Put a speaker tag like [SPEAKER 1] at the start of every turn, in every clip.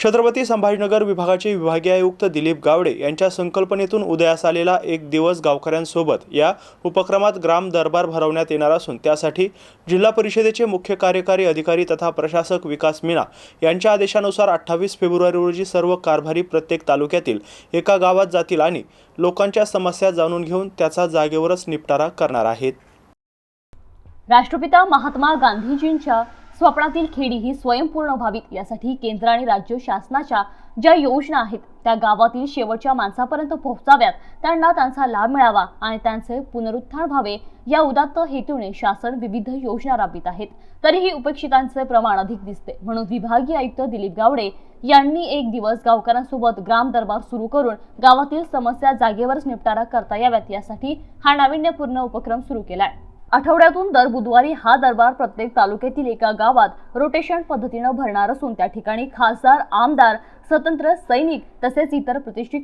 [SPEAKER 1] छत्रपती संभाजीनगर विभागाचे विभागीय आयुक्त दिलीप गावडे यांच्या संकल्पनेतून उदयास आलेला एक दिवस गावकऱ्यांसोबत या उपक्रमात ग्राम दरबार भरवण्यात येणार असून त्यासाठी जिल्हा परिषदेचे मुख्य कार्यकारी अधिकारी तथा प्रशासक विकास मीना यांच्या आदेशानुसार अठ्ठावीस फेब्रुवारी रोजी सर्व कारभारी प्रत्येक तालुक्यातील एका गावात जातील आणि लोकांच्या समस्या जाणून घेऊन त्याचा जागेवरच निपटारा करणार आहेत.
[SPEAKER 2] राष्ट्रपिता महात्मा गांधीजींच्या स्वप्नातील खेडी ही स्वयंपूर्ण व्हावीत. यासाठी केंद्र आणि राज्य शासनाच्या ज्या योजना आहेत त्या गावातील शेवटच्या माणसापर्यंत पोहोचाव्यात. त्यांना त्यांचा लाभ मिळावा आणि त्यांचे पुनरुत्थान व्हावे या उदात्त हेतूने शासन विविध योजना राबवित आहेत. तरीही उपेक्षितांचे प्रमाण अधिक दिसते. म्हणून विभागीय आयुक्त दिलीप गावडे यांनी एक दिवस गावकऱ्यांसोबत ग्राम दरबार सुरू करून गावातील समस्या जागेवरच निपटारा करता याव्यात. यासाठी हा नाविन्यपूर्ण उपक्रम सुरू केला आहे आठवड्यातून दर बुधवारी हा दरबार प्रत्येक तालुक्यातील एका गावात रोटेशन पद्धतीनं भरणार असून त्या ठिकाणी खासदार आमदार स्वतंत्र सैनिक तसेच इतर प्रतिष्ठित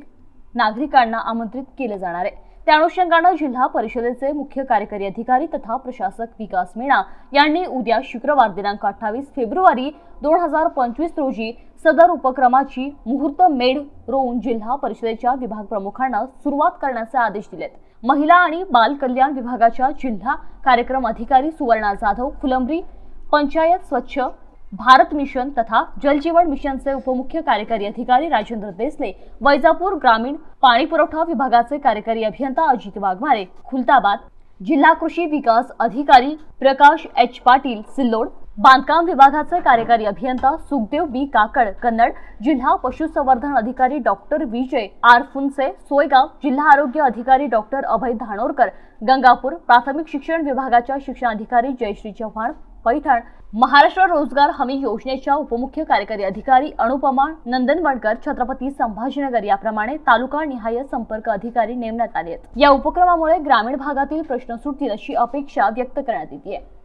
[SPEAKER 2] नागरिकांना आमंत्रित केले जाणार आहे. त्या अनुषंगानं जिल्हा परिषदेचे मुख्य कार्यकारी अधिकारी तथा प्रशासक विकास मीणा यांनी उद्या शुक्रवार दिनांक अठ्ठावीस फेब्रुवारी दोन हजार पंचवीस रोजी सदर उपक्रमाची मुहूर्त मेढ रोवून जिल्हा परिषदेच्या विभाग प्रमुखांना सुरुवात करण्याचे आदेश दिलेत. महिला आणि बाल कल्याण विभागाच्या जिल्हा कार्यक्रम अधिकारी सुवर्णा जाधव फुलंब्री पंचायत स्वच्छ भारत मिशन तथा जलजीवन मिशनचे उपमुख्य कार्यकारी अधिकारी राजेंद्र देसले वैजापूर ग्रामीण पाणी पुरवठा विभागाचे कार्यकारी अभियंता अजित वाघमारे खुलताबाद जिल्हा कृषी विकास अधिकारी प्रकाश एच पाटील सिल्लोड बांधकाम विभागाचे कार्यकारी अभियंता सुखदेव बी काकड कन्नड जिल्हा पशुसंवर्धन अधिकारी डॉक्टर विजय आर फुनसे सोयगाव जिल्हा आरोग्य अधिकारी डॉक्टर अभय धानोरकर गंगापूर प्राथमिक शिक्षण विभागाच्या शिक्षणाधिकारी जयश्री चव्हाण पैठण. महाराष्ट्र रोजगार हमी योजनेच्या उपमुख्य कार्यकारी अधिकारी अनुपमा नंदनवणकर छत्रपती संभाजीनगर याप्रमाणे तालुका निहाय संपर्क अधिकारी नेमण्यात आले आहेत. या उपक्रमामुळे ग्रामीण भागातील प्रश्न सुटतील अशी अपेक्षा व्यक्त करण्यात येते.